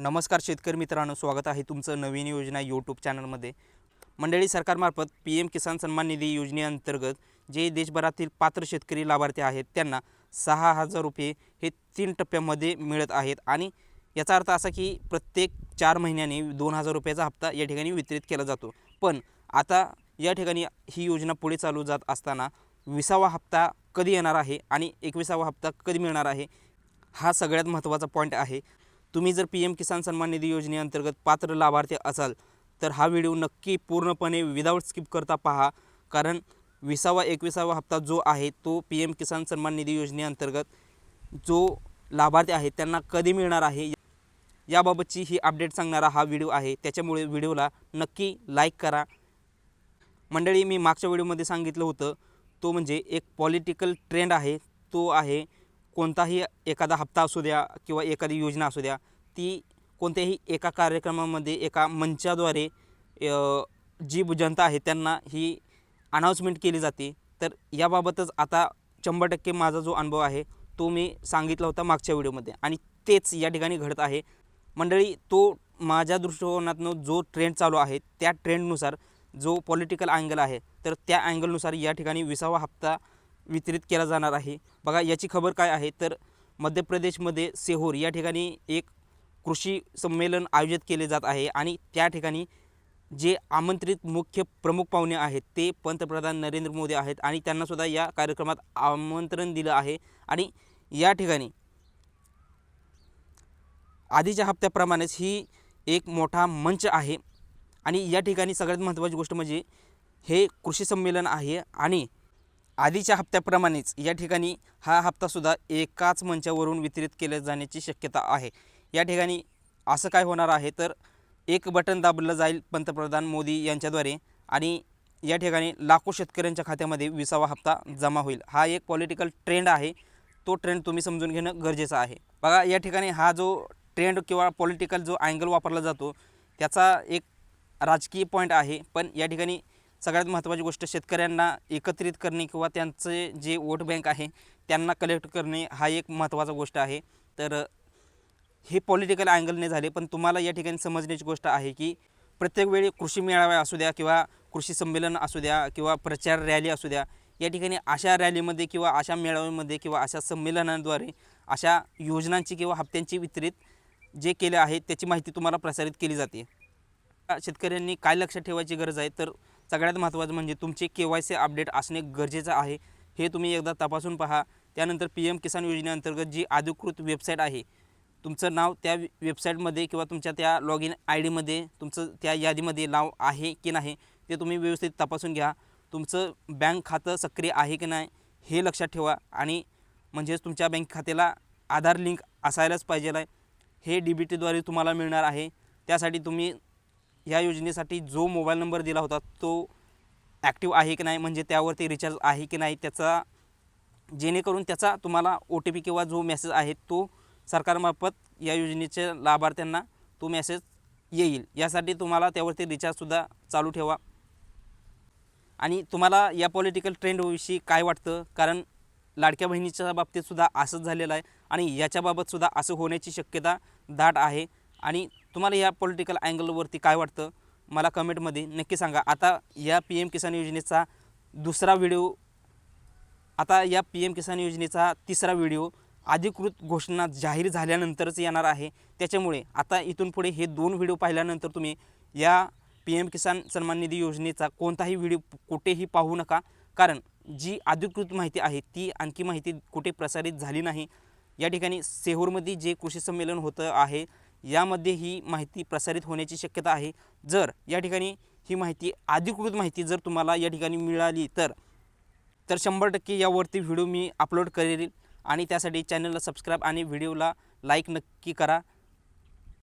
नमस्कार शेतकरी मित्रांनो स्वागत आहे तुमचं नवीन योजना यूट्यूब चॅनलमध्ये मंडळी सरकारमार्फत पी एम किसान सन्मान निधी योजनेअंतर्गत जे देशभरातील पात्र शेतकरी लाभार्थी आहेत त्यांना सहा हजार रुपये हे तीन टप्प्यामध्ये मिळत आहेत आणि याचा अर्थ असा की प्रत्येक चार महिन्याने दोन हजार रुपयाचा हप्ता या ठिकाणी वितरित केला जातो. पण आता या ठिकाणी ही योजना पुढे चालू जात असताना विसावा हप्ता कधी येणार आहे आणि एकविसावा हप्ता कधी मिळणार आहे हा सगळ्यात महत्त्वाचा पॉईंट आहे. तुम्ही जर पी एम किसान सन्मान निधी योजनेअंतर्गत पात्र लाभार्थी असाल तर हा व्हिडिओ नक्की पूर्णपणे विदाऊट स्किप करता पहा. कारण विसावा एकविसावा हप्ता जो आहे तो पी एम किसान सन्मान निधी योजनेअंतर्गत जो लाभार्थी आहे त्यांना कधी मिळणार आहे? याबाबतची ही अपडेट सांगणारा हा व्हिडिओ आहे. त्याच्यामुळे व्हिडिओला नक्की लाईक करा. मंडळी मी मागच्या व्हिडिओमध्ये सांगितलं होतं तो म्हणजे एक पॉलिटिकल ट्रेंड आहे. तो आहे कोणताही एखादा हप्ता असू द्या किंवा एखादी योजना असू द्या ती कोणत्याही एका कार्यक्रमामध्ये एका मंचाद्वारे जी जनता आहे त्यांना ही अनाऊन्समेंट केली जाते. तर याबाबतच आता शंभर टक्के माझा जो अनुभव आहे तो मी सांगितला होता मागच्या व्हिडिओमध्ये आणि तेच या ठिकाणी घडत आहे. मंडळी तो माझ्या दृष्टिकोनातनं जो ट्रेंड चालू आहे त्या ट्रेंडनुसार जो पॉलिटिकल अँगल आहे तर त्या अँगलनुसार या ठिकाणी विसावा हप्ता वितरित केला जाणार आहे. बघा याची खबर काय आहे? तर मध्य प्रदेशमध्ये सेहोर या ठिकाणी एक कृषी संमेलन आयोजित केले जात आहे आणि त्या ठिकाणी जे आमंत्रित मुख्य प्रमुख पाहुणे आहेत ते पंतप्रधान नरेंद्र मोदी आहेत आणि त्यांनासुद्धा या कार्यक्रमात आमंत्रण दिलं आहे आणि या ठिकाणी आधीच्या हप्त्याप्रमाणेच ही एक मोठा मंच आहे आणि या ठिकाणी सगळ्यात महत्त्वाची गोष्ट म्हणजे हे कृषी संमेलन आहे आणि आधीच्या हप्त्याप्रमाणेच या ठिकाणी हा हप्तासुद्धा एकाच मंचावरून वितरित केले जाण्याची शक्यता आहे. या ठिकाणी असं काय होणार आहे? तर एक बटन दाबलं जाईल पंतप्रधान मोदी यांच्याद्वारे आणि या ठिकाणी लाखो शेतकऱ्यांच्या खात्यामध्ये विसावा हप्ता जमा होईल. हा एक पॉलिटिकल ट्रेंड आहे. तो ट्रेंड तुम्ही समजून घेणं गरजेचं आहे. बघा या ठिकाणी हा जो ट्रेंड किंवा पॉलिटिकल जो अँगल वापरला जातो त्याचा एक राजकीय पॉईंट आहे. पण या ठिकाणी सगळ्यात महत्त्वाची गोष्ट शेतकऱ्यांना एकत्रित करणे किंवा त्यांचे जे वोट बँक आहे त्यांना कलेक्ट करणे हा एक महत्त्वाचा गोष्ट आहे. तर हे पॉलिटिकल अँगलने झाले पण तुम्हाला या ठिकाणी समजण्याची गोष्ट आहे की प्रत्येक वेळी कृषी मेळावे असू द्या किंवा कृषी संमेलन असू द्या किंवा प्रचार रॅली असू द्या या ठिकाणी अशा रॅलीमध्ये किंवा अशा मेळाव्यामध्ये किंवा अशा संमेलनाद्वारे अशा योजनांची किंवा हप्त्यांची वितरित जे केले आहे त्याची माहिती तुम्हाला प्रसारित केली जाते. शेतकऱ्यांनी काय लक्षात ठेवायची गरज आहे? तर सगळ्यात महत्त्वाचं म्हणजे तुमचे के वाय सी अपडेट असणे गरजेचं आहे. हे तुम्ही एकदा तपासून पहा. त्यानंतर पी एम किसान योजनेअंतर्गत जी अधिकृत वेबसाईट आहे तुमचं नाव त्या वेबसाईटमध्ये किंवा तुमच्या त्या लॉग इन आय डीमध्ये तुमचं त्या यादीमध्ये नाव आहे की नाही ते तुम्ही व्यवस्थित तपासून घ्या. तुमचं बँक खातं सक्रिय आहे की नाही हे लक्षात ठेवा आणि म्हणजेच तुमच्या बँक खात्याला आधार लिंक असायलाच पाहिजे आहे. हे डी बी टीद्वारे तुम्हाला मिळणार आहे. त्यासाठी तुम्ही ह्या योजनेसाठी जो मोबाईल नंबर दिला होता तो ॲक्टिव्ह आहे की नाही म्हणजे त्यावरती रिचार्ज आहे की नाही त्याचा जेणेकरून त्याचा तुम्हाला ओ टी पी किंवा जो मेसेज आहे तो सरकारमार्फत या योजनेच्या लाभार्थ्यांना तो मेसेज येईल. यासाठी तुम्हाला त्यावरती रिचार्जसुद्धा चालू ठेवा. आणि तुम्हाला या पॉलिटिकल ट्रेंडविषयी काय वाटतं? कारण लाडक्या बहिणीच्या बाबतीतसुद्धा असंच झालेलं आहे आणि याच्याबाबतसुद्धा असं होण्याची शक्यता दाट आहे. आणि तुम्हाला या पॉलिटिकल अँगलवरती काय वाटतं? मला कमेंटमध्ये नक्की सांगा. आता या पी एम किसान योजनेचा दुसरा व्हिडिओ आता या पी एम किसान योजनेचा तिसरा व्हिडिओ अधिकृत घोषणा जाहीर झाल्यानंतरच येणार आहे. त्याच्यामुळे आता इथून पुढे हे दोन व्हिडिओ पाहिल्यानंतर तुम्ही या पी एम किसान सन्मान निधी योजनेचा कोणताही व्हिडिओ कुठेही पाहू नका. कारण जी अधिकृत माहिती आहे ती आणखी माहिती कुठे प्रसारित झाली नाही. या ठिकाणी सेहूरमध्ये जे कृषी संमेलन होतं आहे यामध्ये ही माहिती प्रसारित होण्याची शक्यता आहे. जर या ठिकाणी ही माहिती अधिकृत माहिती जर तुम्हाला या ठिकाणी मिळाली तर तर शंभर टक्के यावरती व्हिडिओ मी अपलोड करेल आणि त्यासाठी चॅनलला सबस्क्राईब आणि व्हिडिओला लाईक नक्की करा.